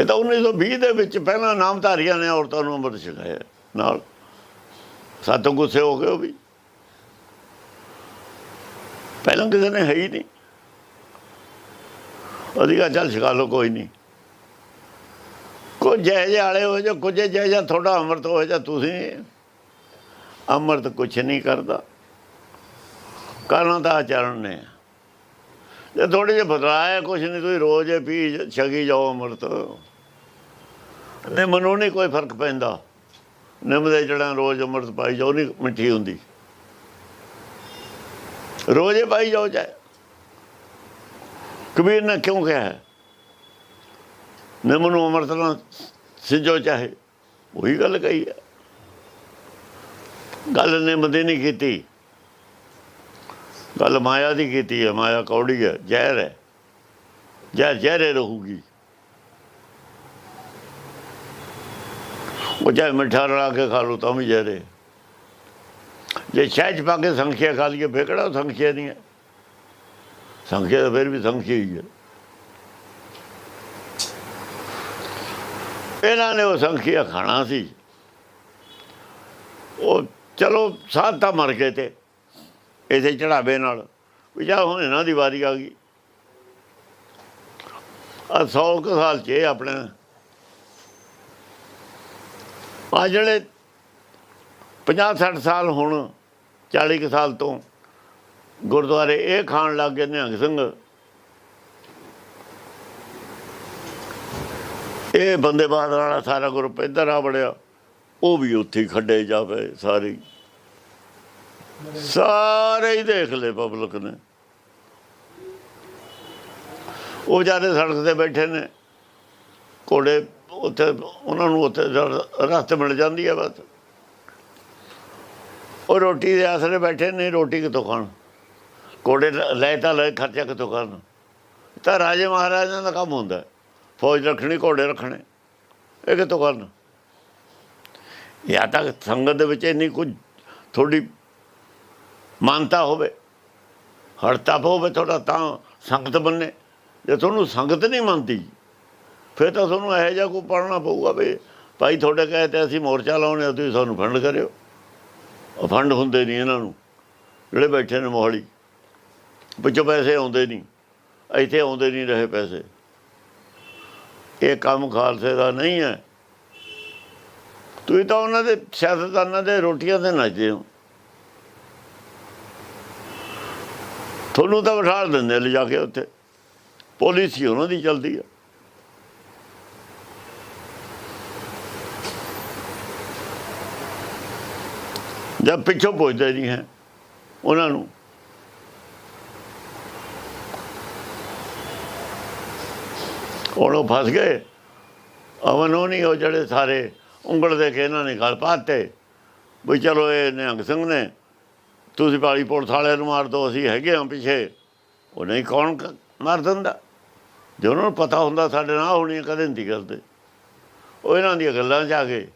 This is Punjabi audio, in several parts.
ਇਹ ਤਾਂ 1920 ਦੇ ਵਿੱਚ ਪਹਿਲਾਂ ਨਾਮਧਾਰੀਆਂ ਨੇ ਔਰਤਾਂ ਨੂੰ ਅੰਮ੍ਰਿਤ ਛਕਾਇਆ ਨਾਲ। ਸਾਤੋਂ ਗੁੱਸੇ ਹੋ ਗਏ ਉਹ ਵੀ। ਪਹਿਲਾਂ ਕਿਸੇ ਨੇ ਹੈ ਹੀ ਨਹੀਂ। ਅਧਿਕਾ ਚੱਲ ਛਕਾ ਲਓ, ਕੋਈ ਨਹੀਂ। ਕੁਝ ਜੈ ਜੈ ਵਾਲੇ ਹੋ ਜਾ ਕੁਝ ਜੈ ਜੈ ਤੁਹਾਡਾ ਅੰਮ੍ਰਿਤ ਹੋ ਜਾ ਤੁਸੀਂ ਅੰਮ੍ਰਿਤ ਕੁਛ ਨਹੀਂ ਕਰਦਾ। ਕਰਨਾ ਤਾਂ ਆਚਰਣ ਨੇ? ਜੇ ਥੋੜੇ ਜਿਹਾ ਬਦਲਾਇਆ ਕੁਛ ਨਹੀਂ, ਤੁਸੀਂ ਰੋਜ਼ ਹੀ ਪੀ ਛਗੀ ਜਾਓ ਅੰਮ੍ਰਿਤ। ਨਿੰਮ ਨੂੰ ਨਹੀਂ ਕੋਈ ਫ਼ਰਕ ਪੈਂਦਾ। ਨਿੰਮ ਦੇ ਜੜਾਂ ਰੋਜ਼ ਅੰਮ੍ਰਿਤ ਪਾਈ ਜਾਓ, ਨਹੀਂ ਮਿੱਠੀ ਹੁੰਦੀ। ਰੋਜ਼ ਪਾਈ ਜਾਓ ਚਾਹੇ। ਕਬੀਰ ਨੇ ਕਿਉਂ ਕਿਹਾ ਨਿੰਮ ਨੂੰ ਅੰਮ੍ਰਿਤ ਨਾਲ ਸਿੱਜੋ ਚਾਹੇ। ਉਹੀ ਗੱਲ ਕਹੀ ਹੈ। ਗੱਲ ਨਿੰਮ ਦੀ ਨਹੀਂ ਕੀਤੀ। ਗੱਲ ਮਾਇਆ ਦੀ ਕੀਤੀ ਹੈ, ਮਾਇਆ ਕੌੜੀ ਹੈ, ਜ਼ਹਿਰ ਹੈ। ਜ਼ਹਿਰ, ਜ਼ਹਿਰੇ ਰਹੂਗੀ। ਉਹ ਚਾਹੇ ਮਿੱਠਾ ਰਲਾ ਕੇ ਖਾ ਲਓ, ਤਾਂ ਵੀ ਜ਼ਹਿਰੇ ਜੇ ਸ਼ਹਿਜ ਪਾ ਕੇ ਸੰਖਿਆ ਖਾ ਲਈਏ ਫੇਕੜਾ ਉਹ ਸੰਖਿਆ ਨਹੀਂ ਹੈ? ਸੰਖਿਆ ਤਾਂ ਫਿਰ ਵੀ ਸੰਖਿਆ ਹੀ ਹੈ। ਇਹਨਾਂ ਨੇ ਉਹ ਸੰਖਿਆ ਖਾਣਾ ਸੀ। ਉਹ ਚਲੋ ਸਾਧ ਤਾਂ ਮਰ ਗਏ ਤੇ। ਇਸੇ ਚੜਾਵੇ ਨਾਲ। ਵੀ ਜਾ ਹੁਣ ਇਹਨਾਂ ਦੀ ਵਾਰੀ ਆ ਗਈ। ਆ 100 ਕੁ ਸਾਲ ਚ ਇਹ ਆਪਣੇ। ਆ ਜਿਹੜੇ 50 60 ਸਾਲ ਹੁਣ 40 ਕੁ ਸਾਲ ਤੋਂ ਗੁਰਦੁਆਰੇ ਇਹ ਖਾਣ ਲੱਗ ਗਏ ਨਿਹੰਗ ਸਿੰਘ। ਇਹ ਬੰਦੇ ਬਹਾਦਰ ਵਾਲਾ ਸਾਰਾ ਗਰੁੱਪ ਇੱਧਰ ਆ ਬੜਿਆ ਉਹ ਵੀ ਉੱਥੇ ਹੀ ਖੱਡੇ ਜਾਵੇ ਸਾਰੇ। ਸਾਰੇ ਹੀ ਦੇਖ ਲਏ ਪਬਲਿਕ ਨੇ। ਉਹ ਜਾਦੇ ਸੜਕ ਤੇ ਬੈਠੇ ਨੇ। ਕੋੜੇ ਉੱਥੇ, ਉਹਨਾਂ ਨੂੰ ਉੱਥੇ ਰਸਤੇ ਮਿਲ ਜਾਂਦੀ ਹੈ ਬਸ। ਉਹ ਰੋਟੀ ਦੇ ਆਸਰੇ ਬੈਠੇ ਨੇ, ਰੋਟੀ ਕਿੱਥੋਂ ਖਾਣ? ਕੋੜੇ ਲੈ ਤਾਂ ਲੈ, ਖਰਚਾ ਕਿੱਥੋਂ ਕਰਨ? ਤਾਂ ਰਾਜੇ ਮਹਾਰਾਜਾਂ ਦਾ ਕੰਮ ਹੁੰਦਾ। ਫੌਜ ਰੱਖਣੀ, ਘੋੜੇ ਰੱਖਣੇ। ਇਹ ਕਿੱਥੋਂ ਕਰਨ? ਜਾਂ ਤਾਂ ਸੰਗਤ ਦੇ ਵਿੱਚ ਇੰਨੀ ਕੁਝ ਥੋੜੀ ਮਾਨਤਾ ਹੋਵੇ ਹੜਤਾ ਹੋਵੇ ਤੁਹਾਡਾ ਤਾਂ ਸੰਗਤ ਬੰਨੇ। ਜੇ ਤੁਹਾਨੂੰ ਸੰਗਤ ਨਹੀਂ ਮੰਨਦੀ ਫਿਰ ਤਾਂ ਤੁਹਾਨੂੰ ਇਹੋ ਜਿਹਾ ਕੋਈ ਪੜਨਾ ਪਊਗਾ ਵੀ ਭਾਈ ਤੁਹਾਡੇ ਕਹੇ ਤੇ ਅਸੀਂ ਮੋਰਚਾ ਲਾਉਣੇ ਆ, ਤੁਸੀਂ ਸਾਨੂੰ ਫੰਡ ਕਰਿਓ। ਉਹ ਫੰਡ ਹੁੰਦੇ ਨਹੀਂ ਇਹਨਾਂ ਨੂੰ ਜਿਹੜੇ ਬੈਠੇ ਨੇ ਮੋਹਾਲੀ। ਵਿੱਚੋਂ ਪੈਸੇ ਆਉਂਦੇ ਨਹੀਂ ਇੱਥੇ ਆਉਂਦੇ ਨਹੀਂ ਰਹੇ ਪੈਸੇ। ਇਹ ਕੰਮ ਖਾਲਸੇ ਦਾ ਨਹੀਂ ਹੈ। ਤੁਸੀਂ ਤਾਂ ਉਹਨਾਂ ਦੇ ਸਿਆਸਤਦਾਨਾਂ ਦੇ ਰੋਟੀਆਂ ਤੇ ਨੱਚਦੇ ਹੋ। ਤੁਹਾਨੂੰ ਤਾਂ ਬਿਠਾ ਦਿੰਦੇ ਲਿਜਾ ਕੇ ਉੱਥੇ। ਪੁਲਿਸ ਉਹਨਾਂ ਦੀ ਚੱਲਦੀ ਆ। ਜਦ ਪਿੱਛੋਂ ਪੁੱਛਦੇ ਨਹੀਂ ਹੈ ਉਹਨਾਂ ਨੂੰ। ਹੁਣ ਉਹ ਫਸ ਗਏ। ਅਮਨ ਉਹ ਨਹੀਂ, ਉਹ ਜਿਹੜੇ ਸਾਰੇ ਉਂਗਲ ਦੇ ਕੇ ਇਹਨਾਂ ਨੇ ਗੱਲ ਪਾਤੇ। ਵੀ ਚਲੋ ਇਹ ਨਿਹੰਗ ਸਿੰਘ ਨੇ ਤੁਸੀਂ ਵਾਲੀ ਪੁਲਿਸ ਵਾਲਿਆਂ ਨੂੰ ਮਾਰ ਦੋ, ਅਸੀਂ ਹੈਗੇ ਹਾਂ ਪਿੱਛੇ। ਉਹ ਨਹੀਂ ਕੌਣ ਕ- ਮਾਰ ਦਿੰਦਾ? ਜੇ ਉਹਨਾਂ ਨੂੰ ਪਤਾ ਹੁੰਦਾ ਸਾਡੇ ਨਾਲ ਹੋਣੀ ਕਦੇ ਨਹੀਂ ਕਰਦੇ। ਉਹ ਇਹਨਾਂ ਦੀਆਂ ਗੱਲਾਂ 'ਚ ਆ ਗਏ।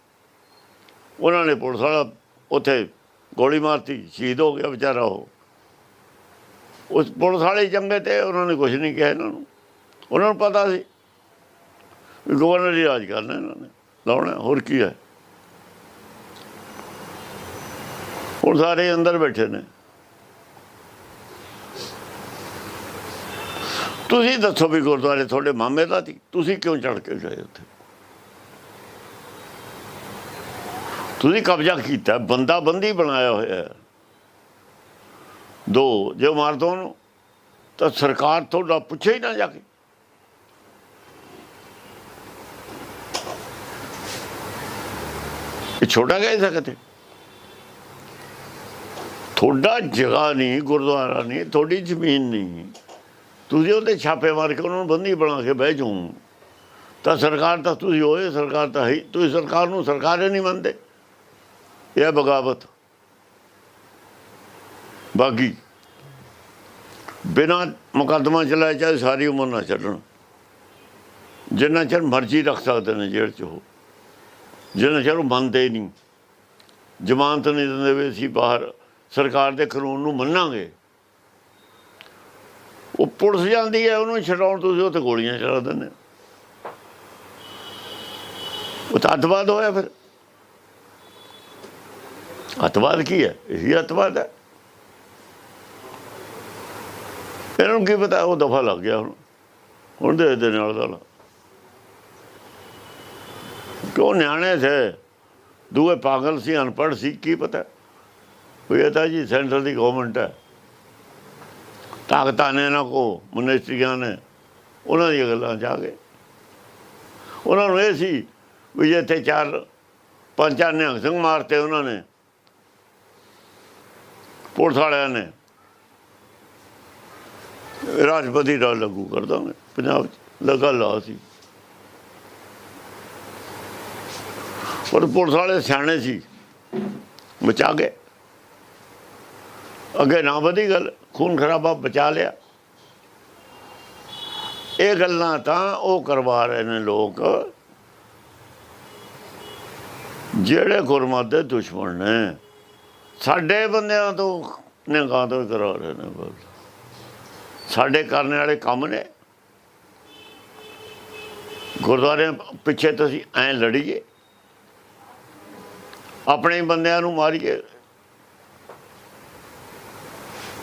ਉਹਨਾਂ ਨੇ ਪੁਲਿਸ ਵਾਲਾ ਉੱਥੇ ਗੋਲੀ ਮਾਰਤੀ, ਸ਼ਹੀਦ ਹੋ ਗਿਆ ਵਿਚਾਰਾ ਉਹ। ਉਸ ਪੁਲਿਸ ਵਾਲੇ ਚੰਗੇ ਤੇ ਉਹਨਾਂ ਨੇ ਕੁਝ ਨਹੀਂ ਕਿਹਾ ਇਹਨਾਂ ਨੂੰ। ਉਹਨਾਂ ਨੂੰ ਪਤਾ ਸੀ। ਗਵਰਨਰ ਹੀ ਰਾਜ ਕਰਨਾ ਇਹਨਾਂ ਨੇ। ਲਾਉਣਾ, ਹੋਰ ਕੀ ਹੈ? ਹੁਣ ਸਾਰੇ ਅੰਦਰ ਬੈਠੇ ਨੇ। ਤੁਸੀਂ ਦੱਸੋ ਵੀ ਗੁਰਦੁਆਰੇ ਤੁਹਾਡੇ ਮਾਮੇ ਦਾ ਸੀ, ਤੁਸੀਂ ਕਿਉਂ ਚੜ ਕੇ ਗਏ ਉੱਥੇ? ਤੁਸੀਂ ਕਬਜ਼ਾ ਕੀਤਾ, ਬੰਦਾ ਬੰਦੀ ਬਣਾਇਆ ਹੋਇਆ ਦੋ, ਜੇ ਮਾਰ ਦੋ ਉਹਨੂੰ, ਤਾਂ ਸਰਕਾਰ ਤੁਹਾਡਾ ਪੁੱਛੇ ਹੀ ਨਾ ਜਾ ਕੇ। ਇਹ ਛੋਟਾ ਕਹਿ ਸਕਦੇ? ਤੁਹਾਡਾ ਜਗ੍ਹਾ ਨਹੀਂ, ਗੁਰਦੁਆਰਾ ਨਹੀਂ, ਤੁਹਾਡੀ ਜ਼ਮੀਨ ਨਹੀਂ। ਤੁਸੀਂ ਉਹਦੇ ਛਾਪੇ ਮਾਰ ਕੇ ਉਹਨਾਂ ਨੂੰ ਬੰਦੀ ਬਣਾ ਕੇ ਬਹਿ ਜਾਓ। ਤਾਂ ਸਰਕਾਰ ਤਾਂ ਤੁਸੀਂ ਹੋਏ, ਸਰਕਾਰ ਤਾਂ ਹੈ ਹੀ। ਤੁਸੀਂ ਸਰਕਾਰ ਨੂੰ ਸਰਕਾਰ ਹੀ ਨਹੀਂ ਮੰਨਦੇ। ਇਹ ਹੈ ਬਗਾਵਤ। ਬਾਕੀ, ਬਿਨਾ ਮੁਕੱਦਮਾ ਚਲਾਏ ਚਾਹੇ ਸਾਰੀ ਉਮਰ ਨਾ ਛੱਡਣ। ਜਿੰਨਾ ਚਿਰ ਮਰਜ਼ੀ ਰੱਖ ਸਕਦੇ ਨੇ ਜੇਲ੍ਹ 'ਚ ਉਹ। ਜਿੰਨਾ ਚਿਰ ਉਹ ਮੰਨਦੇ ਨਹੀਂ। ਜ਼ਮਾਨਤ ਨਹੀਂ ਦਿੰਦੇ ਵੀ ਅਸੀਂ ਬਾਹਰ ਸਰਕਾਰ ਦੇ ਕਾਨੂੰਨ ਨੂੰ ਮੰਨਾਂਗੇ। ਉਹ ਪੁਲਿਸ ਜਾਂਦੀ ਹੈ, ਉਹਨੂੰ ਛਡਾਉਣ ਤੁਸੀਂ ਉੱਥੇ ਗੋਲੀਆਂ ਚਲਾ ਦਿੰਦੇ ਉਹ ਤਾਂ ਅੱਤਵਾਦ ਹੋਇਆ ਫਿਰ। ਅੱਤਵਾਦ ਕੀ ਹੈ? ਇਹ ਅੱਤਵਾਦ ਹੈ। ਇਹਨਾਂ ਨੂੰ ਕੀ ਪਤਾ, ਉਹ ਦਫਾ ਲੱਗ ਗਿਆ ਹੁਣ। ਹੁਣ ਦੇ ਦੇ ਨਾਲ ਦਾ ਕਿਉਂ ਨਿਆਣੇ ਥੇ? ਦੂਏ ਪਾਗਲ ਸੀ, ਅਨਪੜ੍ਹ ਸੀ, ਕੀ ਪਤਾ? ਵੀ ਇਹ ਤਾਂ ਜੀ ਸੈਂਟਰ ਦੀ ਗਵਰਨਮੈਂਟ ਹੈ। ਤਾਕਤਾਂ ਨੇ ਨਾ ਕੋ ਮਨਿਸਟਰੀਆਂ ਨੇ। ਉਹਨਾਂ ਦੀਆਂ ਗੱਲਾਂ ਜਾ ਕੇ ਉਹਨਾਂ ਨੂੰ ਇਹ ਸੀ ਵੀ ਜੇ ਇੱਥੇ ਚਾਰ ਪੰਜ ਚਾਰ ਨਿਹੰਗ ਸਿੰਘ ਮਾਰਤੇ ਉਹਨਾਂ ਨੇ, ਪੁਲਿਸ ਵਾਲਿਆਂ ਨੇ ਰਾਜਪਤੀ ਦਾ ਲਾਗੂ ਕਰ ਦਾਂਗੇ, ਪੰਜਾਬ ਚ। ਲਗਾ ਲਾ ਸੀ। ਪਰ ਪੁਲਿਸ ਵਾਲੇ ਸਿਆਣੇ ਸੀ, ਬਚਾ ਗਏ। ਅੱਗੇ ਨਾ ਵਧੀ ਗੱਲ, ਖੂਨ ਖਰਾਬਾ ਬਚਾ ਲਿਆ। ਇਹ ਗੱਲਾਂ ਤਾਂ ਉਹ ਕਰਵਾ ਰਹੇ ਨੇ ਲੋਕ, ਜਿਹੜੇ ਗੁਰਮਤ ਦੇ ਦੁਸ਼ਮਣ ਨੇ। ਸਾਡੇ ਬੰਦਿਆਂ ਤੋਂ ਨਿਗਾਹ ਤੋਂ ਹੀ ਕਰਾ ਰਹੇ ਨੇ ਗੱਲ ਸਾਡੇ ਕਰਨ ਵਾਲੇ ਕੰਮ ਨੇ। ਗੁਰਦੁਆਰੇ ਪਿੱਛੇ ਤੁਸੀਂ ਐਂ ਲੜੀਏ। ਆਪਣੇ ਬੰਦਿਆਂ ਨੂੰ ਮਾਰੀਏ।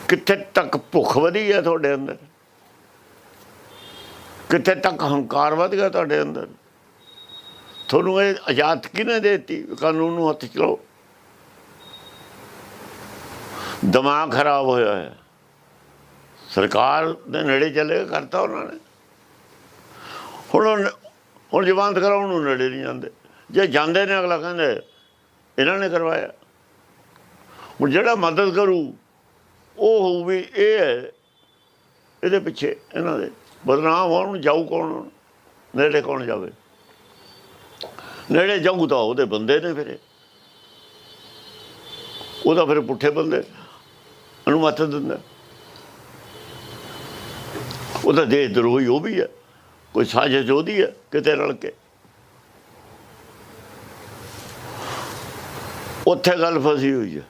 ਕਿੱਥੇ ਤੱਕ ਭੁੱਖ ਵਧੀ ਹੈ ਤੁਹਾਡੇ ਅੰਦਰ? ਕਿੱਥੇ ਤੱਕ ਹੰਕਾਰ ਵਧ ਗਿਆ ਤੁਹਾਡੇ ਅੰਦਰ? ਤੁਹਾਨੂੰ ਇਹ ਆਜ਼ਾਦ ਕਿਹਨੇ ਦਿੱਤੀ? ਕਾਨੂੰਨ ਨੂੰ ਹੱਥ ਚਲਾਓ। ਦਿਮਾਗ ਖਰਾਬ ਹੋਇਆ ਹੈ ਸਰਕਾਰ ਦੇ ਨੇੜੇ ਚੱਲੇ ਕਰਤਾ ਉਹਨਾਂ ਨੇ। ਹੁਣ ਉਹ- ਹੁਣ ਜਵਾਨਤ ਕਰਾਉਣ ਨੂੰ ਨੇੜੇ ਨਹੀਂ ਜਾਂਦੇ। ਜੇ ਜਾਂਦੇ ਨੇ, ਅਗਲਾ ਕਹਿੰਦੇ, ਇਹਨਾਂ ਨੇ ਕਰਵਾਇਆ। ਹੁਣ ਜਿਹੜਾ ਮਦਦ ਕਰੂ ਉਹ ਹੋਊ ਵੀ ਇਹ ਹੈ। ਇਹਦੇ ਪਿੱਛੇ ਇਹਨਾਂ ਦੇ ਬਦਨਾਮ ਹੋਣ, ਜਾਊ ਕੌਣ ਨੇੜੇ ਕੌਣ ਜਾਵੇ? ਨੇੜੇ ਜਾਊ ਤਾਂ ਉਹਦੇ ਬੰਦੇ ਨੇ ਫਿਰ ਇਹ। ਉਹਦਾ ਫਿਰ ਪੁੱਠੇ ਬੰਦੇ ਅਨੁਮਤ ਦਿੰਦਾ। ਉਹਦਾ ਦੇਸ਼ ਦਰੋਹੀ ਉਹ ਵੀ ਹੈ, ਕੋਈ ਸਾਜ਼ਿਸ਼ ਉਹਦੀ ਹੈ ਕਿਤੇ ਰਲ ਕੇ। ਉੱਥੇ ਗੱਲ ਫਸੀ ਹੋਈ ਹੈ।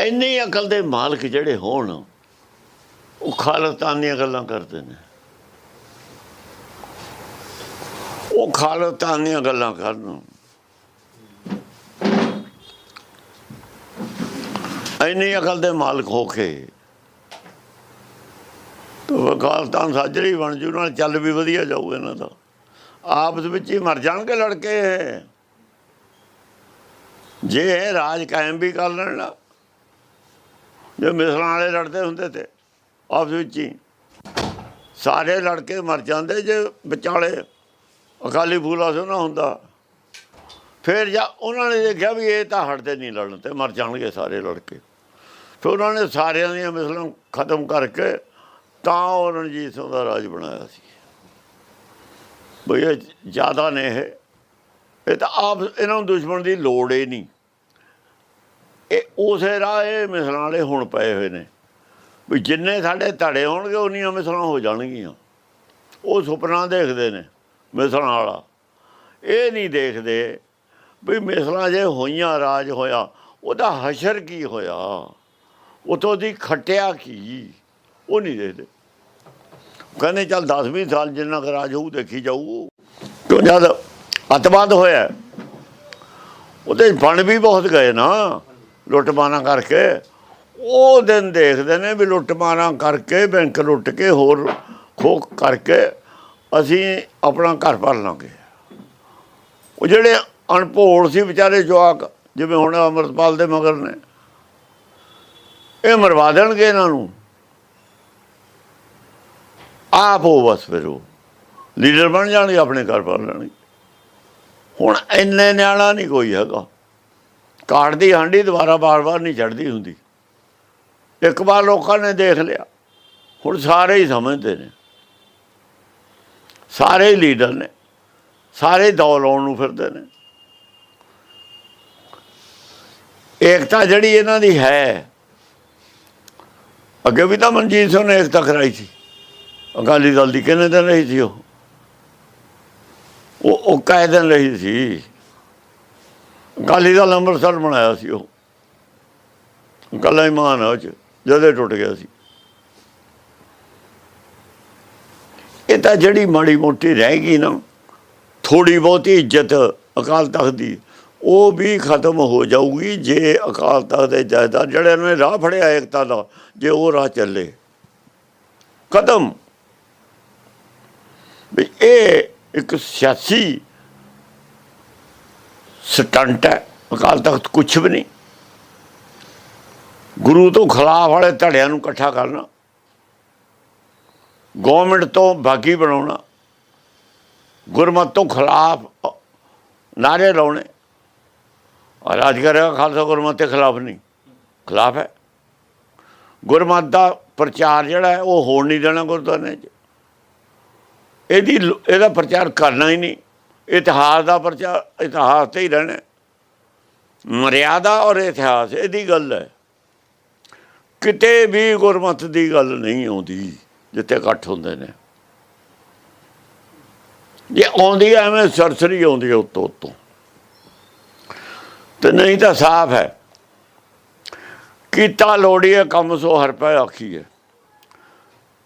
ਇੰਨੀ ਅਕਲ ਦੇ ਮਾਲਕ ਜਿਹੜੇ ਹੋਣ, ਉਹ ਖਾਲਸਤਾਨ ਦੀਆਂ ਗੱਲਾਂ ਕਰਦੇ ਨੇ। ਉਹ ਖਾਲਸਤਾਨ ਦੀਆਂ ਗੱਲਾਂ ਕਰਨ। ਇੰਨੀ ਅਕਲ ਦੇ ਮਾਲਕ ਹੋ ਕੇ ਤਾਂ ਸਾਜਰੀ ਬਣ ਜੂ, ਨਾਲ ਚੱਲ ਵੀ ਵਧੀਆ ਜਾਊ ਇਹਨਾਂ ਦਾ। ਆਪਸ ਵਿੱਚ ਹੀ ਮਰ ਜਾਣਗੇ ਲੜਕੇ ਇਹ। ਜੇ ਇਹ ਰਾਜ ਕਾਇਮ ਵੀ ਕਰ ਲੈਣ ਨਾ ਜੇ ਮਿਸਲਾਂ ਵਾਲੇ ਲੜਦੇ ਹੁੰਦੇ ਤੇ, ਆਪਸ ਵਿੱਚ ਹੀ। ਸਾਰੇ ਲੜਕੇ ਮਰ ਜਾਂਦੇ ਜੇ ਵਿਚਾਲੇ, ਅਕਾਲੀ ਫੂਲਾ ਸੋ ਨਾ ਹੁੰਦਾ। ਫਿਰ ਜਾਂ ਉਹਨਾਂ ਨੇ ਦੇਖਿਆ ਵੀ ਇਹ ਤਾਂ ਹਟਦੇ ਨਹੀਂ ਲੜਨ ਤੇ, ਮਰ ਜਾਣਗੇ ਸਾਰੇ ਲੜਕੇ। ਫਿਰ ਉਹਨਾਂ ਨੇ ਸਾਰਿਆਂ ਦੀਆਂ ਮਿਸਲਾਂ ਖਤਮ ਕਰਕੇ ਤਾਂ ਉਹ ਰਣਜੀਤ ਸਿੰਘ ਦਾ ਰਾਜ ਬਣਾਇਆ ਸੀ। ਬਈ ਇਹ ਜ਼ਿਆਦਾ ਨੇ ਇਹ। ਇਹ ਤਾਂ ਆਪ, ਇਹਨਾਂ ਨੂੰ ਦੁਸ਼ਮਣ ਦੀ ਲੋੜ ਹੀ ਨਹੀਂ। ਇਹ ਉਸੇ ਰਾਹ ਇਹ ਮਿਸਲਾਂ ਵਾਲੇ ਹੁਣ ਪਏ ਹੋਏ ਨੇ। ਵੀ ਜਿੰਨੇ ਸਾਡੇ ਧੜੇ ਹੋਣਗੇ, ਉਨੀਆਂ ਮਿਸਲਾਂ ਹੋ ਜਾਣਗੀਆਂ। ਉਹ ਸੁਪਨਾ ਦੇਖਦੇ ਨੇ, ਮਿਸਲਾਂ ਵਾਲਾ। ਇਹ ਨਹੀਂ ਦੇਖਦੇ ਵੀ ਮਿਸਲਾਂ ਜੇ ਹੋਈਆਂ ਰਾਜ ਹੋਇਆ, ਉਹਦਾ ਹਸ਼ਰ ਕੀ ਹੋਇਆ? ਉਤੋਂ ਦੀ ਖਟਿਆ ਕੀ? ਉਹ ਨਹੀਂ ਦੇਖਦੇ। ਕਹਿੰਦੇ, ਚੱਲ 10 ਸਾਲ ਜਿੰਨਾ ਕੁ ਰਾਜ ਹੋਊ, ਦੇਖੀ ਜਾਊ। ਕਿਉਂ ਜਦ ਅਤਵਾਦ ਹੋਇਆ, ਉਹਦੇ 'ਚ ਬਣ ਵੀ ਬਹੁਤ ਗਏ ਨਾ। ਲੁੱਟਮਾਰਾਂ ਕਰਕੇ, ਉਹ ਦਿਨ ਦੇਖਦੇ ਨੇ ਵੀ ਲੁੱਟਮਾਰਾਂ ਕਰਕੇ, ਬੈਂਕ ਲੁੱਟ ਕੇ, ਹੋਰ ਖੋ ਕਰਕੇ ਅਸੀਂ ਆਪਣਾ ਘਰ ਭਰ ਲਾਂਗੇ। ਉਹ ਜਿਹੜੇ ਅਣਭੋਲ ਸੀ ਵਿਚਾਰੇ ਜਵਾਕ, ਜਿਵੇਂ ਹੁਣ ਅਮਰਤਪਾਲ ਦੇ ਮਗਰ ਨੇ, ਇਹ ਮਰਵਾ ਦੇਣਗੇ ਇਹਨਾਂ ਨੂੰ। ਆਪ ਉਹ ਬਸ ਫਿਰ ਉਹ। ਲੀਡਰ ਬਣ ਜਾਣਗੇ, ਆਪਣੇ ਘਰ ਭਰ ਲੈਣਗੇ। ਹੁਣ ਇੰਨੇ ਨਿਆਣਾ ਨਹੀਂ ਕੋਈ ਹੈਗਾ। ਕਾਟ ਦੀ ਹਾਂਡੀ ਦੁਬਾਰਾ ਬਾਰ-ਬਾਰ ਨਹੀਂ ਚੜਦੀ ਹੁੰਦੀ। ਇੱਕ ਵਾਰ ਲੋਕਾਂ ਨੇ ਦੇਖ ਲਿਆ। ਹੁਣ ਸਾਰੇ ਹੀ ਸਮਝਦੇ ਨੇ। ਸਾਰੇ ਹੀ ਲੀਡਰ ਨੇ। ਸਾਰੇ ਦੌ ਲਾਉਣ ਨੂੰ ਫਿਰਦੇ ਨੇ। ਏਕਤਾ ਜਿਹੜੀ ਇਹਨਾਂ ਦੀ ਹੈ, ਅੱਗੇ ਵੀ ਤਾਂ ਮਨਜੀਤ ਸਿੰਘ ਨੇ ਏਕਤਾ ਕਰਾਈ ਸੀ। ਅਕਾਲੀ ਦਲ ਦੀ ਕਿੰਨੇ ਦਿਨ ਰਹੀ ਸੀ ਉਹ? ਉਹ ਉਹ ਦਿਨ ਰਹੀ ਸੀ? ਅਕਾਲੀ ਦਲ ਅੰਮ੍ਰਿਤਸਰ ਬਣਾਇਆ ਸੀ ਉਹ। ਕੱਲਾ ਇਮਾਨ ਉਹ ਚ, ਜਦੇ ਟੁੱਟ ਗਿਆ ਸੀ। ਇਹ ਤਾਂ ਜਿਹੜੀ ਮਾੜੀ ਮੋਟੀ ਰਹਿ ਗਈ ਨਾ ਥੋੜੀ ਬਹੁਤੀ ਇੱਜ਼ਤ ਅਕਾਲ ਤਖਤ ਦੀ, ਉਹ ਵੀ ਖਤਮ ਹੋ ਜਾਊਗੀ ਜੇ ਅਕਾਲ ਤਖਤ ਦੇ ਜਾਇਦਾਦ, ਜਿਹੜੇ ਨੇ ਰਾਹ ਫੜਿਆ ਏਕਤਾ ਦਾ, ਜੇ ਉਹ ਰਾਹ ਚੱਲੇ। ਖਤਮ। ਵੀ ਇਹ ਇੱਕ ਸਿਆਸੀ ਸਟੰਟ ਹੈ, ਅਕਾਲ ਤਖਤ ਕੁਛ ਵੀ ਨਹੀਂ। ਗੁਰੂ ਤੋਂ ਖਿਲਾਫ ਵਾਲੇ ਧੜਿਆਂ ਨੂੰ ਇਕੱਠਾ ਕਰਨਾ ਗਵਰਨਮੈਂਟ ਤੋਂ ਬਾਗੀ ਬਣਾਉਣਾ, ਗੁਰਮਤ ਤੋਂ ਖਿਲਾਫ ਨਾਰੇ ਲਾਉਣੇ। ਔਰ ਅੱਜ ਕਰੇਗਾ ਖਾਲਸਾ ਗੁਰਮਤ ਦੇ ਖਿਲਾਫ ਨਹੀਂ, ਖਿਲਾਫ ਹੈ। ਗੁਰਮਤ ਦਾ ਪ੍ਰਚਾਰ ਜਿਹੜਾ ਉਹ ਹੋਣ ਨਹੀਂ ਦੇਣਾ ਗੁਰਦੁਆਰੇ 'ਚ। ਇਹਦੀ ਇਹਦਾ ਪ੍ਰਚਾਰ ਕਰਨਾ ਹੀ ਨਹੀਂ। ਇਤਿਹਾਸ ਦਾ ਪ੍ਰਚਾਰ ਇਤਿਹਾਸ ਤੇ ਹੀ ਰਹਿਣਾ ਮਰਿਆਦਾ ਔਰ ਇਤਿਹਾਸ, ਇਹਦੀ ਗੱਲ ਹੈ। ਕਿਤੇ ਵੀ ਗੁਰਮਤ ਦੀ ਗੱਲ ਨਹੀਂ ਆਉਂਦੀ, ਜਿੱਥੇ ਇਕੱਠ ਹੁੰਦੇ ਨੇ। ਜੇ ਆਉਂਦੀ ਹੈ ਐਵੇਂ ਸਰਸਰੀ ਆਉਂਦੀ ਹੈ ਉੱਤੋਂ ਉੱਤੋਂ। ਤੇ ਨਹੀਂ ਤਾਂ ਸਾਫ਼ ਹੈ। ਕੀਤਾ ਲੋੜੀਏ ਕੰਮ ਸੋ ਹਰ ਪੈ ਆਖੀਏ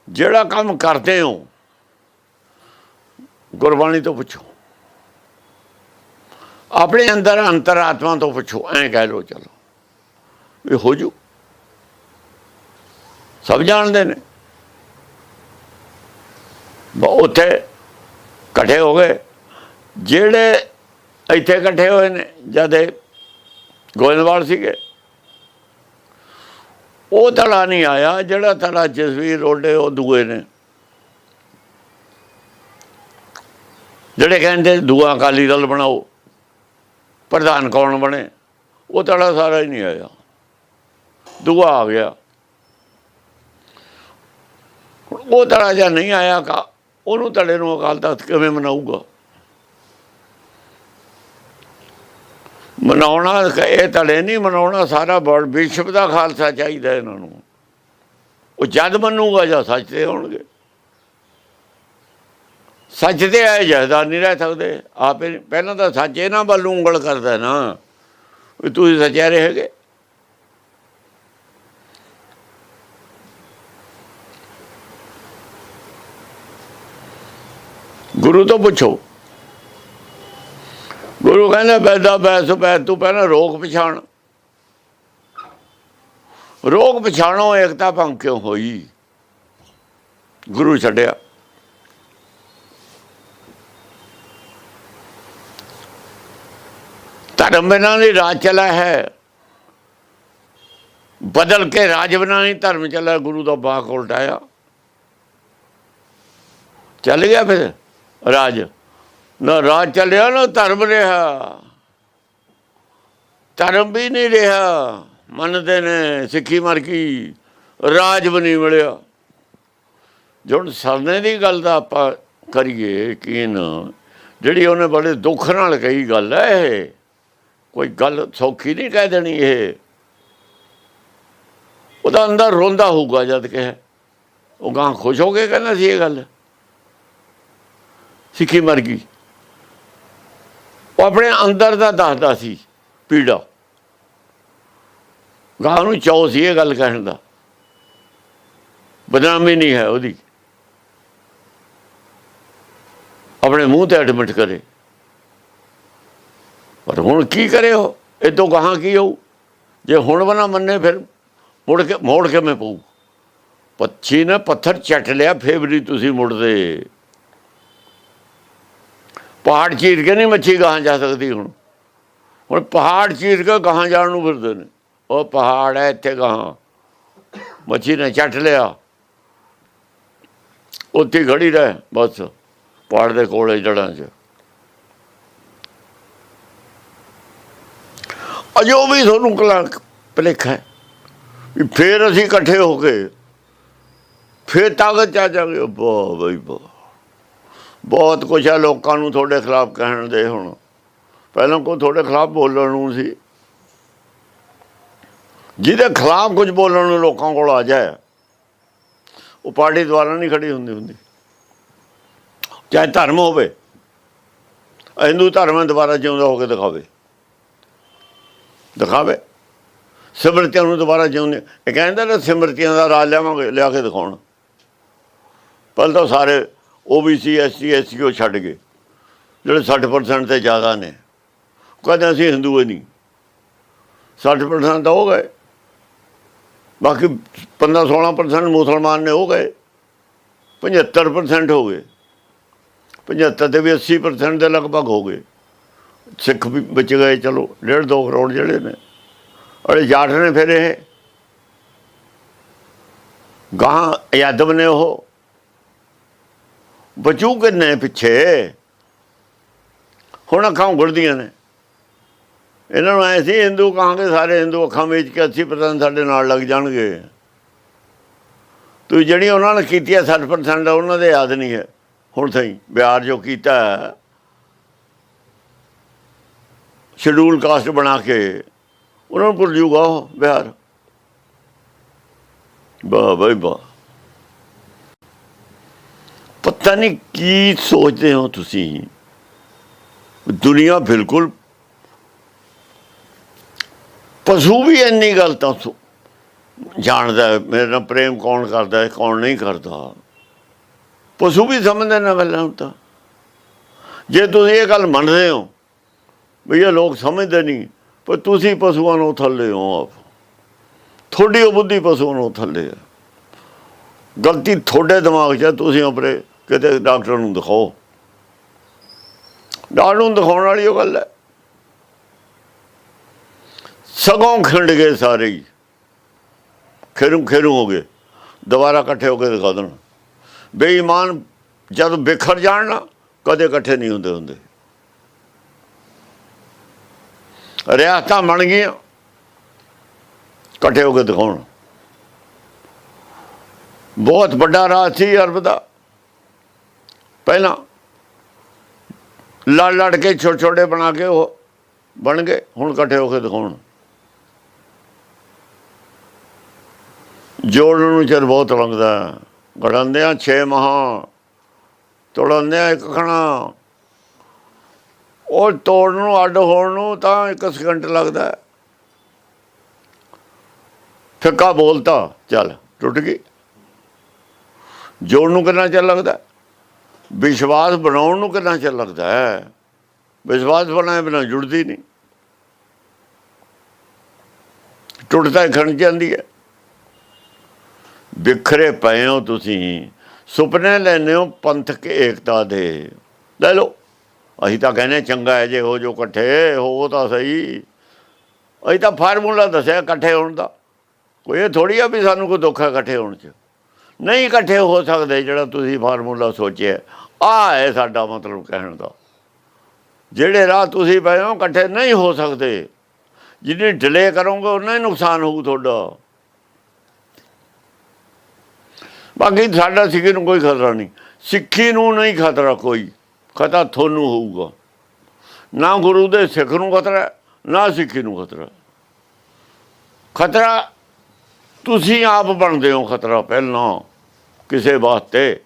ਜਿਹੜਾ ਕੰਮ ਕਰਦੇ ਹੋ, ਗੁਰਬਾਣੀ ਤੋਂ ਪੁੱਛੋ। ਆਪਣੇ ਅੰਦਰ ਅੰਤਰਾਤਮਾ ਤੋਂ ਪੁੱਛੋ, ਐਂ ਕਹਿ ਲੋ ਚਲੋ। ਇਹ ਹੋ ਜੂ। ਸਭ ਜਾਣਦੇ ਨੇ। ਬ- ਉੱਥੇ ਇਕੱਠੇ ਹੋ ਗਏ। ਜਿਹੜੇ ਇੱਥੇ ਇਕੱਠੇ ਹੋਏ ਨੇ, ਜਦ ਗੋਇੰਦਵਾਲ ਸੀਗੇ, ਉਹ ਧੜਾ ਨਹੀਂ ਆਇਆ, ਜਿਹੜਾ ਧੜਾ ਜਸਵੀਰ ਰੋਡੇ, ਉਹ ਦੂਏ ਨੇ। ਜਿਹੜੇ ਕਹਿੰਦੇ, ਦੂਆ ਅਕਾਲੀ ਦਲ ਬਣਾਓ। ਪ੍ਰਧਾਨ ਕੌਣ ਬਣੇ? ਉਹ ਤੜਾ ਸਾਰਾ ਹੀ ਨਹੀਂ ਆਇਆ। ਦੂਆ ਆ ਗਿਆ। ਉਹ ਤੜਾ ਜਾਂ ਨਹੀਂ ਆਇਆ ਕਾ ਉਹਨੂੰ ਤੜੇ ਨੂੰ ਅਕਾਲ ਤਖਤ ਕਿਵੇਂ ਮਨਾਊਗਾ? ਮਨਾਉਣਾ ਇਹ ਤੜੇ ਨਹੀਂ ਮਨਾਉਣਾ, ਸਾਰਾ ਵਰਲਡ ਵਿਸ਼ਵ ਦਾ ਖਾਲਸਾ ਚਾਹੀਦਾ ਇਹਨਾਂ ਨੂੰ। ਉਹ ਜਦ ਮੰਨੂਗਾ ਜਾਂ ਸੱਚ ਤੇ ਹੋਣਗੇ। ਸੱਚ ਤੇ ਇਹ ਜਹਦਾਰ ਨਹੀਂ ਰਹਿ ਸਕਦੇ। ਆਪੇ ਪਹਿਲਾਂ ਤਾਂ ਸੱਚ ਇਹਨਾਂ ਵੱਲ ਨੂੰ ਉਂਗਲ ਕਰਦਾ ਨਾ। ਵੀ ਤੁਸੀਂ ਸੱਚੇ ਰਹੇਗੇ ਗੁਰੂ ਤੋਂ ਪੁੱਛੋ। ਗੁਰੂ ਕਹਿੰਦਾ ਪੈਦਾ ਬੈਸ ਬੈ ਤੂੰ ਪਹਿਲਾਂ ਰੋਕ ਪਛਾਣ। ਰੋਗ ਪਛਾਣੋ, ਏਕਤਾ ਭੰਗ ਕਿਉਂ ਹੋਈ। ਗੁਰੂ ਛੱਡਿਆ। ਧਰਮ ਬਿਨਾਂ ਨਹੀਂ ਰਾਜ ਚਲਾ ਹੈ। ਬਦਲ ਕੇ ਰਾਜ ਬਿਨਾਂ ਨਹੀਂ ਧਰਮ ਚੱਲਾ, ਗੁਰੂ ਦਾ ਬਾਗ ਉਲਟਾਇਆ। ਚੱਲ ਗਿਆ ਫਿਰ ਰਾਜ। ਨਾ ਰਾਜ ਚੱਲਿਆ, ਨਾ ਧਰਮ ਰਿਹਾ। ਧਰਮ ਵੀ ਨਹੀਂ ਰਿਹਾ। ਮੰਨਦੇ ਨੇ ਸਿੱਖੀ ਮਰ ਗਈ ਰਾਜ ਵੀ ਨਹੀਂ ਮਿਲਿਆ। ਜੁਣ ਸਰਨੇ ਦੀ ਗੱਲ ਦਾ ਆਪਾਂ ਕਰੀਏ ਕੀਨ ਜਿਹੜੀ ਉਹਨੇ ਬੜੇ ਦੁੱਖ ਨਾਲ ਕਹੀ ਗੱਲ ਹੈ ਇਹ। ਕੋਈ ਗੱਲ ਸੌਖੀ ਨਹੀਂ ਕਹਿ ਦੇਣੀ ਇਹ। ਉਹਦਾ ਅੰਦਰ ਰੋਂਦਾ ਹੋਊਗਾ ਜਦ ਕਿ ਉਹ ਗਾਂ ਖੁਸ਼ ਹੋ ਕੇ ਕਹਿੰਦਾ ਸੀ ਇਹ ਗੱਲ। ਸਿੱਖੀ ਮਰ ਗਈ। ਉਹ ਆਪਣੇ ਅੰਦਰ ਦਾ ਦੱਸਦਾ ਸੀ ਪੀੜਾ। ਗਾਂ ਨੂੰ ਚਾਅ ਸੀ ਇਹ ਗੱਲ ਕਹਿਣ ਦਾ। ਬਦਨਾਮੀ ਨਹੀਂ ਹੈ ਉਹਦੀ। ਆਪਣੇ ਮੂੰਹ ਤੇ ਐਡਮਿਟ ਕਰੇ। ਪਰ ਹੁਣ ਕੀ ਕਰਿਓ ਉਹ? ਇਹ ਤੋਂ ਗਾਹਾਂ ਕੀ ਹੋਊ? ਜੇ ਹੁਣ ਬਣਾ ਮੰਨੇ ਫਿਰ ਮੁੜ ਕੇ ਮੋੜ ਕੇ ਮੈਂ ਪਊ? ਪੱਛੀ ਨੇ ਪੱਥਰ ਚੱਟ ਲਿਆ, ਫੇਰ ਵੀ ਤੁਸੀਂ ਮੁੜਦੇ। ਪਹਾੜ ਚੀਰ ਕੇ ਨਹੀਂ ਮੱਛੀ ਗਾਹਾਂ ਜਾ ਸਕਦੀ ਹੁਣ। ਹੁਣ ਪਹਾੜ ਚੀਰ ਕੇ ਗਾਹਾਂ ਜਾਣ ਨੂੰ ਫਿਰਦੇ ਨੇ। ਉਹ ਪਹਾੜ ਹੈ ਇੱਥੇ ਗਾਹਾਂ। ਮੱਛੀ ਨੇ ਚੱਟ ਲਿਆ। ਉੱਥੇ ਖੜੀ ਰਹਿ, ਬਸ। ਪਹਾੜ ਦੇ ਕੋਲੇ ਜੜਾਂ 'ਚ। ਅਜੋ ਵੀ ਤੁਹਾਨੂੰ ਕਲਾ ਭਲੇਖਾ ਹੈ ਵੀ ਫੇਰ ਅਸੀਂ ਇਕੱਠੇ ਹੋ ਕੇ ਫੇਰ ਤਾਕਤ ਚਾ ਜਾਗੇ। ਵਾਹ ਬਈ ਵਾਹ ਬਹੁਤ ਕੁਛ ਹੈ ਲੋਕਾਂ ਨੂੰ ਤੁਹਾਡੇ ਖਿਲਾਫ ਕਹਿਣ ਦੇ ਹੁਣ। ਪਹਿਲਾਂ ਕੋ ਤੁਹਾਡੇ ਖਿਲਾਫ ਬੋਲਣ ਨੂੰ ਸੀ। ਜਿਹਦੇ ਖਿਲਾਫ ਕੁਝ ਬੋਲਣ ਨੂੰ ਲੋਕਾਂ ਕੋਲ ਆ ਜਾਏ, ਉਹ ਪਾਰਟੀ ਦੁਆਰਾ ਨਹੀਂ ਖੜੀ ਹੁੰਦੀ ਹੁੰਦੀ। ਚਾਹੇ ਧਰਮ ਹੋਵੇ ਹਿੰਦੂ ਧਰਮ ਹੈ ਦੁਬਾਰਾ ਜਿਉਂਦਾ ਹੋ ਕੇ ਦਿਖਾਵੇ। ਦਿਖਾਵੇ। ਸਿਮਰਤੀਆਂ ਨੂੰ ਦੁਬਾਰਾ ਜਿਉਂਦੇ ਇਹ ਕਹਿੰਦਾ ਨਾ ਸਿਮਰਤੀਆਂ ਦਾ ਰਾਜ ਲਿਆਵਾਂਗੇ, ਲਿਆ ਕੇ ਦਿਖਾਉਣ। ਪਹਿਲਾਂ ਤਾਂ ਸਾਰੇ ਓਬੀਸੀ ਐਸਸੀ ਉਹ ਛੱਡ ਗਏ। ਜਿਹੜੇ 60% ਤੇ ਜ਼ਿਆਦਾ ਨੇ। ਕਹਿੰਦੇ ਅਸੀਂ ਹਿੰਦੂ ਨਹੀਂ। 60% ਤਾਂ ਹੋ ਗਏ। ਬਾਕੀ 15 16% ਮੁਸਲਮਾਨ ਨੇ, ਹੋ ਗਏ। 75% ਹੋ ਗਏ। 75 ਤੇ ਵੀ 80% ਦੇ ਲਗਭਗ ਹੋ ਗਏ। ਸਿੱਖ ਵੀ ਬਚ ਗਏ, ਚਲੋ 1.5 2 ਕਰੋੜ ਜਿਹੜੇ ਨੇ। ਅਰੇ ਜਾਟ ਨੇ ਫਿਰ ਇਹ। ਗਾਂ ਯਾਦਵ ਨੇ ਉਹ। ਬਚੂ ਕਿੰਨੇ ਪਿੱਛੇ? ਹੁਣ ਅੱਖਾਂ ਉਗੜਦੀਆਂ ਨੇ। ਇਹਨਾਂ ਨੂੰ ਐ ਸੀ, ਹਿੰਦੂ ਕਹਾਂਗੇ, ਸਾਰੇ ਹਿੰਦੂ ਅੱਖਾਂ ਵੇਚ ਕੇ 80% ਸਾਡੇ ਨਾਲ ਲੱਗ ਜਾਣਗੇ। ਤੂੰ ਜਿਹੜੀ ਉਹਨਾਂ ਨੇ ਕੀਤੀ ਹੈ 60% ਉਹਨਾਂ ਦੇ ਯਾਦ ਨਹੀਂ ਹੈ। ਹੁਣ ਸਹੀ ਬਿਆਰ ਜੋ ਕੀਤਾ ਸ਼ਡਿਊਲ ਕਾਸਟ ਬਣਾ ਕੇ ਉਹਨਾਂ ਨੂੰ ਭੁੱਲ ਜੂਗਾ ਉਹ ਬਿਹਾਰ। ਵਾਹ ਬਈ ਵਾਹ। ਪਤਾ ਨਹੀਂ ਕੀ ਸੋਚਦੇ ਹੋ ਤੁਸੀਂ। ਦੁਨੀਆ ਬਿਲਕੁਲ ਪਸ਼ੂ ਵੀ ਇੰਨੀ ਗੱਲ ਤਾਂ ਸੋ- ਜਾਣਦਾ ਮੇਰੇ ਨਾਲ ਪ੍ਰੇਮ ਕੌਣ ਕਰਦਾ ਹੈ, ਕੌਣ ਨਹੀਂ ਕਰਦਾ। ਪਸ਼ੂ ਵੀ ਸਮਝਦੇ ਨਾ ਗੱਲਾਂ ਤਾਂ। ਜੇ ਤੁਸੀਂ ਇਹ ਗੱਲ ਮੰਨਦੇ ਹੋ ਵੀ ਇਹ ਲੋਕ ਸਮਝਦੇ ਨਹੀਂ। ਪਰ ਤੁਸੀਂ ਪਸ਼ੂਆਂ ਨੂੰ ਥੱਲੇ ਹੋ ਆਪ। ਤੁਹਾਡੀ ਉਹ ਬੁੱਧੀ ਪਸ਼ੂਆਂ ਨੂੰ ਥੱਲੇ ਹੈ ਗਲਤੀ ਤੁਹਾਡੇ ਦਿਮਾਗ 'ਚ ਤੁਸੀਂ ਆਪਣੇ ਕਿਤੇ ਡਾਕਟਰ ਨੂੰ ਦਿਖਾਓ। ਡਾਕਟਰ ਨੂੰ ਦਿਖਾਉਣ ਵਾਲੀ ਉਹ ਗੱਲ ਹੈ। ਸਗੋਂ ਖਿੰਡ ਗਏ ਸਾਰੇ ਹੀ। ਖੇਰੂ ਖੇਰੂ ਹੋ ਗਏ। ਦੁਬਾਰਾ ਇਕੱਠੇ ਹੋ ਕੇ ਦਿਖਾ ਦੇਣ। ਬੇਈਮਾਨ ਜਦ ਬਿਖਰ ਜਾਣ ਨਾ, ਕਦੇ ਇਕੱਠੇ ਨਹੀਂ ਹੁੰਦੇ ਹੁੰਦੇ। ਰਿਆਸਤਾਂ ਬਣ ਗਈਆਂ। ਇਕੱਠੇ ਹੋ ਕੇ ਦਿਖਾਉਣ। ਬਹੁਤ ਵੱਡਾ ਰਾਜ ਸੀ ਅਰਬ ਦਾ। ਪਹਿਲਾਂ ਲੜ ਲੜ ਕੇ ਛੋਟੇ ਛੋਟੇ ਬਣਾ ਕੇ ਉਹ ਬਣ ਗਏ, ਹੁਣ ਇਕੱਠੇ ਹੋ ਕੇ ਦਿਖਾਉਣ। ਜੋੜਨ ਨੂੰ ਚਿਰ ਬਹੁਤ ਲੰਘਦਾ। ਗੜਾਉਂਦੇ ਆ 6 ਮਹਾ ਤੋੜਾਉਂਦੇ ਆ ਇੱਕ ਖਣਾ। ਉਹ ਤੋੜਨ ਨੂੰ, ਅੱਡ ਹੋਣ ਨੂੰ ਤਾਂ ਇੱਕ ਸਕਿੰਟ ਲੱਗਦਾ ਫਿੱਕਾ ਬੋਲਤਾ, ਚੱਲ, ਟੁੱਟ ਗਈ। ਜੋੜ ਨੂੰ ਕਿੰਨਾ ਚਿਰ ਲੱਗਦਾ ਵਿਸ਼ਵਾਸ ਬਣਾਉਣ ਨੂੰ ਕਿੰਨਾ ਚਿਰ ਲੱਗਦਾ ਹੈ? ਵਿਸ਼ਵਾਸ ਬਣਾਏ ਬਿਨਾਂ ਜੁੜਦੀ ਨਹੀਂ। ਟੁੱਟਦਾ ਹੀ ਖਣ ਜਾਂਦੀ ਹੈ। ਬਿਖਰੇ ਪਏ ਹੋ ਤੁਸੀਂ, ਸੁਪਨੇ ਲੈਨੇ ਹੋ ਪੰਥਕ ਏਕਤਾ ਦੇ। ਲੈ ਲਓ। ਅਸੀਂ ਤਾਂ ਕਹਿੰਦੇ ਚੰਗਾ ਹੈ ਜੇ ਹੋ ਜੋ ਇਕੱਠੇ, ਹੋ ਤਾਂ ਸਹੀ। ਅਸੀਂ ਤਾਂ ਫਾਰਮੂਲਾ ਦੱਸਿਆ ਇਕੱਠੇ ਹੋਣ ਦਾ। ਕੋਈ ਇਹ ਥੋੜੀ ਆ ਵੀ ਸਾਨੂੰ ਕੋਈ ਦੁੱਖ ਹੈ ਇਕੱਠੇ ਹੋਣ 'ਚ। ਨਹੀਂ ਇਕੱਠੇ ਹੋ ਸਕਦੇ ਜਿਹੜਾ ਤੁਸੀਂ ਫਾਰਮੂਲਾ ਸੋਚਿਆ। ਆ ਹੈ ਸਾਡਾ ਮਤਲਬ ਕਹਿਣ ਦਾ। ਜਿਹੜੇ ਰਾਹ ਤੁਸੀਂ ਪਏ ਹੋ ਇਕੱਠੇ ਨਹੀਂ ਹੋ ਸਕਦੇ। ਜਿੰਨੀ ਡਿਲੇ ਕਰੋਗੇ, ਉਨਾ ਹੀ ਨੁਕਸਾਨ ਹੋਊ ਤੁਹਾਡਾ। ਬਾਕੀ ਸਾਡਾ ਸਿੱਖੀ ਨੂੰ ਕੋਈ ਖਤਰਾ ਨਹੀਂ। ਸਿੱਖੀ ਨੂੰ ਨਹੀਂ ਖਤਰਾ ਕੋਈ। ਖਤਰਾ ਤੁਹਾਨੂੰ ਹੋਊਗਾ। ਨਾ ਗੁਰੂ ਦੇ ਸਿੱਖ ਨੂੰ ਖਤਰਾ, ਨਾ ਸਿੱਖੀ ਨੂੰ ਖਤਰਾ। ਖਤਰਾ, ਤੁਸੀਂ ਆਪ ਬਣਦੇ ਹੋ ਖਤਰਾ ਪਹਿਲਾਂ ਕਿਸੇ ਵਾਸਤੇ।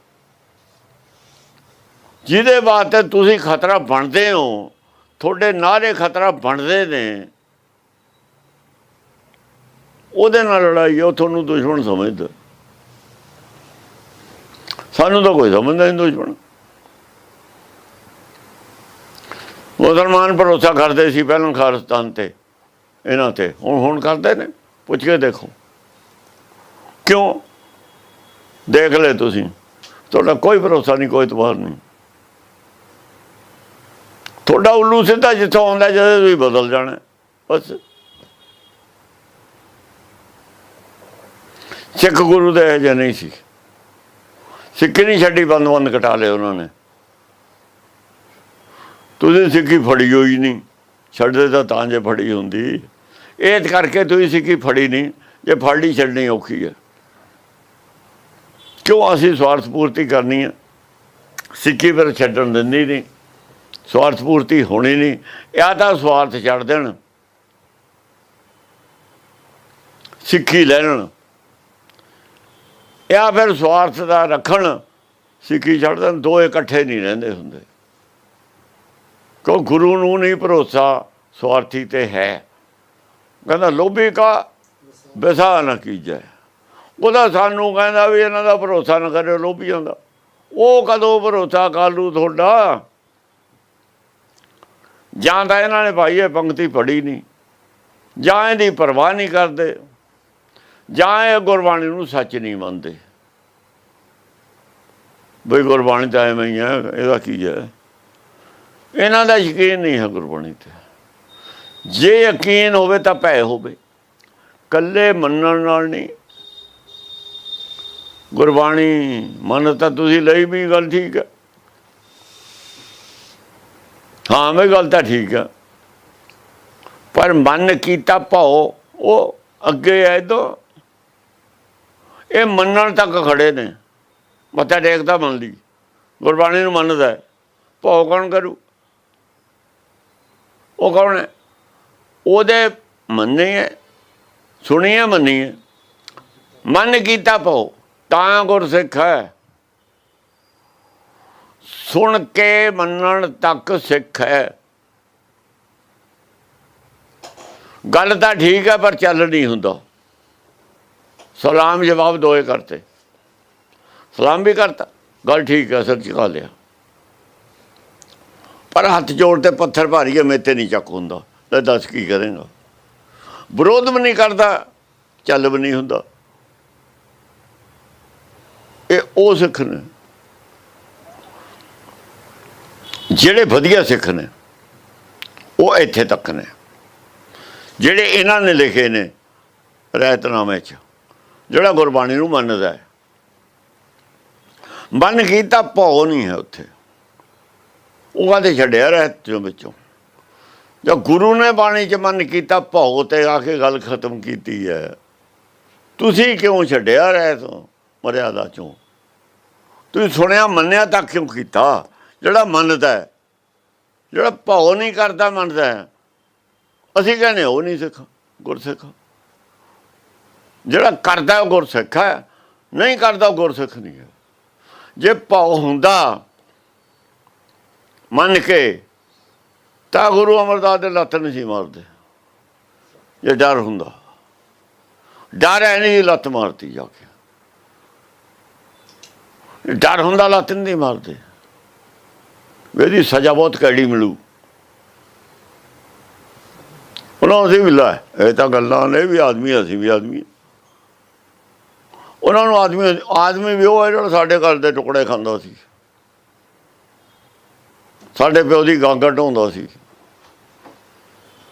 ਜਿਹਦੇ ਵਾਸਤੇ ਤੁਸੀਂ ਖਤਰਾ ਬਣਦੇ ਹੋ, ਤੁਹਾਡੇ ਨਾਰੇ ਖਤਰਾ ਬਣਦੇ ਨੇ। ਉਹਦੇ ਨਾਲ ਲੜਾਈ ਉਹ ਤੁਹਾਨੂੰ ਦੁਸ਼ਮਣ ਸਮਝਦਾ। ਸਾਨੂੰ ਤਾਂ ਕੋਈ ਸਮਝਦਾ ਨਹੀਂ ਦੁਸ਼ਮਣ। ਮੁਸਲਮਾਨ ਭਰੋਸਾ ਕਰਦੇ ਸੀ ਪਹਿਲਾਂ ਖਾਲਿਸਤਾਨ ਤੇ, ਇਹਨਾਂ ਤੇ। ਹੁਣ ਹੁਣ ਕਰਦੇ ਨੇ। ਪੁੱਛ ਕੇ ਦੇਖੋ। ਕਿਉਂ? ਦੇਖ ਲੈ ਤੁਸੀਂ। ਤੁਹਾਡਾ ਕੋਈ ਭਰੋਸਾ ਨਹੀਂ, ਕੋਈ ਇਤਬਾਰ ਨਹੀਂ। ਤੁਹਾਡਾ ਉੱਲੂ ਸਿੱਧਾ ਜਿੱਥੋਂ ਆਉਂਦਾ, ਜਦੋਂ ਤੁਸੀਂ ਬਦਲ ਜਾਣਾ, ਬਸ। ਸਿੱਖ ਗੁਰੂ ਦੇ ਜੇ ਨਹੀਂ ਸੀ। ਸਿੱਖੀ ਨਹੀਂ ਛੱਡੀ ਬੰਦ ਬੰਦ ਕਟਾ ਲਏ ਉਹਨਾਂ ਨੇ। ਤੁਸੀਂ ਸਿੱਖੀ ਫੜੀ ਹੋਈ ਨਹੀਂ, ਛੱਡਦੇ ਤਾਂ ਤਾਂ ਜੇ ਫੜੀ ਹੁੰਦੀ। ਇਹ ਕਰਕੇ ਤੁਸੀਂ ਸਿੱਖੀ ਫੜੀ ਨਹੀਂ, ਜੇ ਫੜ ਲਈ ਛੱਡਣੀ ਔਖੀ ਹੈ। ਕਿਉਂ ਅਸੀਂ ਸਵਾਰਥ ਪੂਰਤੀ ਕਰਨੀ ਹੈ? ਸਿੱਖੀ ਫਿਰ ਛੱਡਣ ਦਿੰਦੀ ਨਹੀਂ, ਸਵਾਰਥ ਪੂਰਤੀ ਹੋਣੀ ਨਹੀਂ ਇਹ ਤਾਂ ਸਵਾਰਥ ਛੱਡ ਦੇਣ। ਸਿੱਖੀ ਲੈਣ, ਜਾਂ ਫਿਰ ਸਵਾਰਥ ਦਾ ਰੱਖਣ ਸਿੱਖੀ ਛੱਡ ਦੇਣ ਦੋ ਇਕੱਠੇ ਨਹੀਂ ਰਹਿੰਦੇ ਹੁੰਦੇ। ਕਿਉਂ ਗੁਰੂ ਨੂੰ ਨਹੀਂ ਭਰੋਸਾ? ਸਵਾਰਥੀ ਤੇ ਹੈ। ਕਹਿੰਦਾ, ਲੋਭੀ ਕਾ ਵਿਸਾ ਨਾ ਕੀਜੈ। ਉਹਦਾ ਸਾਨੂੰ ਕਹਿੰਦਾ ਵੀ ਇਹਨਾਂ ਦਾ ਭਰੋਸਾ ਨਾ ਕਰਿਓ, ਲੋਭੀਆਂ ਦਾ। ਉਹ ਕਦੋਂ ਭਰੋਸਾ ਕਰ ਲੂ ਤੁਹਾਡਾ? ਜਾਂ ਤਾਂ ਇਹਨਾਂ ਨੇ ਭਾਈ ਇਹ ਪੰਕਤੀ ਪੜ੍ਹੀ ਨਹੀਂ, ਜਾਂ ਇਹਦੀ ਪਰਵਾਹ ਨਹੀਂ ਕਰਦੇ, ਜਾਂ ਇਹ ਗੁਰਬਾਣੀ ਨੂੰ ਸੱਚ ਨਹੀਂ ਮੰਨਦੇ। ਬਈ ਗੁਰਬਾਣੀ ਤਾਂ ਐਵੇਂ ਹੀ ਹੈ, ਇਹਦਾ ਕੀ ਹੈ ਇਹਨਾਂ ਦਾ ਯਕੀਨ ਨਹੀਂ ਹੈ ਗੁਰਬਾਣੀ ਤੇ। ਜੇ ਯਕੀਨ ਹੋਵੇ ਤਾਂ ਭੈ ਹੋਵੇ। ਕੱਲੇ ਮੰਨਣ ਨਾਲ ਨਹੀਂ। ਗੁਰਬਾਣੀ ਮੰਨ ਤਾਂ ਤੁਸੀਂ ਲਈ ਵੀ ਗੱਲ ਠੀਕ ਹੈ। ਹਾਂ, ਮੈਂ ਗੱਲ ਤਾਂ ਠੀਕ ਹੈ। ਪਰ ਮਨ ਕੀਤਾ ਭਾਉ, ਉਹ ਅੱਗੇ ਐ ਤੋਂ ਇਹ ਮੰਨਣ ਤੱਕ ਖੜੇ ਨੇ। ਮੱਥਾ ਟੇਕਦਾ ਮੰਨ ਲਈ। ਗੁਰਬਾਣੀ ਨੂੰ ਮੰਨਦਾ ਹੈ। ਭਾਉ ਕੌਣ ਕਰੂ? ਉਹ ਕੌਣ ਹੈ? ਉਹਦੇ ਮੰਨੇ ਹੈ ਸੁਣੀਏ ਮੰਨੀਏ ਮੰਨੀ ਮਨ ਕੀਤਾ ਭਾਉ ਤਾਂ ਗੁਰਸਿੱਖ ਹੈ। ਸੁਣ ਕੇ ਮੰਨਣ ਤੱਕ ਸਿੱਖ ਹੈ। ਗੱਲ ਤਾਂ ਠੀਕ ਹੈ, ਪਰ ਚੱਲ ਨਹੀਂ ਹੁੰਦਾ। ਸਲਾਮ ਜਵਾਬ ਦੋਏ ਕਰਤੇ। ਸਲਾਮ ਵੀ ਕਰਤਾ, ਗੱਲ ਠੀਕ ਹੈ ਸੱਚ ਕਹਾ ਲਿਆ ਪਰ ਹੱਥ ਜੋੜ ਤੇ ਪੱਥਰ ਭਾਰੀਏ ਮੇਤੇ ਨਹੀਂ ਚੱਕ ਹੁੰਦਾ। ਲੈ ਦੱਸ ਕੀ ਕਰੇਗਾ ਵਿਰੋਧ ਵੀ ਨਹੀਂ ਕਰਦਾ, ਚੱਲ ਵੀ ਨਹੀਂ ਹੁੰਦਾ। ਇਹ ਉਹ ਸਿੱਖ ਨੇ। ਜਿਹੜੇ ਵਧੀਆ ਸਿੱਖ ਨੇ, ਉਹ ਇੱਥੇ ਤੱਕ ਨੇ। ਜਿਹੜੇ ਇਹਨਾਂ ਨੇ ਲਿਖੇ ਨੇ, ਰਹਿਤਨਾਮੇ 'ਚ, ਜਿਹੜਾ ਗੁਰਬਾਣੀ ਨੂੰ ਮੰਨਦਾ ਹੈ। ਮਨ ਕੀਤਾ ਭਉ ਨਹੀਂ ਹੈ ਉੱਥੇ। ਉਹ ਕਹਿੰਦੇ ਛੱਡਿਆ ਰਹਿਤ ਚੋਂ ਵਿੱਚੋਂ। ਜੋ ਗੁਰੂ ਨੇ ਬਾਣੀ 'ਚ ਮਨ ਕੀਤਾ, ਭਉ ਤੇ ਆ ਕੇ ਗੱਲ ਖਤਮ ਕੀਤੀ ਹੈ। ਤੁਸੀਂ ਕਿਉਂ ਛੱਡਿਆ ਰਹਿਤ ਮਰਿਆਦਾ ਚੋਂ? ਤੁਸੀਂ ਸੁਣਿਆ, ਮੰਨਿਆ ਤਾਂ ਕਿਉਂ ਕੀਤਾ? ਜਿਹੜਾ ਮੰਨਦਾ ਹੈ, ਜਿਹੜਾ ਭਉ ਨਹੀਂ ਕਰਦਾ ਮੰਨਦਾ ਹੈ, ਅਸੀਂ ਕਹਿੰਦੇ ਉਹ ਨਹੀਂ ਸਿੱਖ, ਗੁਰਸਿੱਖ। ਜਿਹੜਾ ਕਰਦਾ ਉਹ ਗੁਰਸਿੱਖ ਹੈ, ਨਹੀਂ ਕਰਦਾ ਉਹ ਗੁਰਸਿੱਖ ਨਹੀਂ ਹੈ। ਜੇ ਭਉ ਹੁੰਦਾ ਮੰਨ ਕੇ ਤਾਂ ਗੁਰੂ ਅਮਰਦਾਸ ਦੇ ਲੱਤ ਨਹੀਂ ਸੀ ਮਾਰਦੇ। ਜੇ ਡਰ ਹੁੰਦਾ। ਡਰ ਐ ਨਹੀਂ ਲੱਤ ਮਾਰਤੀ ਜਾ ਕੇ। ਡਰ ਹੁੰਦਾ ਲੱਤ ਨਹੀਂ ਮਾਰਦੇ। ਇਹਦੀ ਸਜ਼ਾ ਬਹੁਤ ਕੜੀ ਮਿਲੂ। ਉਹਨਾਂ ਨੂੰ ਵੀ ਲਾ, ਇਹ ਤਾਂ ਗੱਲਾਂ ਨੇ ਵੀ ਆਦਮੀ ਅਸੀਂ ਵੀ ਆਦਮੀ ਉਹਨਾਂ ਨੂੰ ਆਦਮੀ ਆਦਮੀ ਵੀ ਉਹ ਹੈ ਜਿਹੜਾ ਸਾਡੇ ਘਰ ਦੇ ਟੁਕੜੇ ਖਾਂਦਾ ਸੀ। ਸਾਡੇ ਪਿਓ ਦੀ ਗਾਂਗਾ ਢੋਂਦਾ ਸੀ।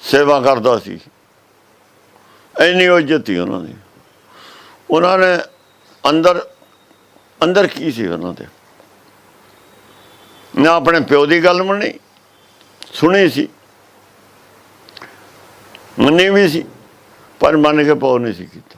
ਸੇਵਾ ਕਰਦਾ ਸੀ। ਇੰਨੀ ਇੱਜ਼ਤ ਸੀ ਉਹਨਾਂ ਦੀ। ਉਹਨਾਂ ਨੇ ਅੰਦਰ ਅੰਦਰ ਕੀ ਸੀ ਉਹਨਾਂ ਦੇ ਨਾ ਆਪਣੇ ਪਿਓ ਦੀ ਗੱਲ ਮੰਨੀ, ਸੁਣੀ ਸੀ। ਮੰਨੀ ਵੀ ਸੀ, ਪਰ ਮੰਨ ਕੇ ਪਾਉ ਨਹੀਂ ਸੀ ਕੀਤਾ।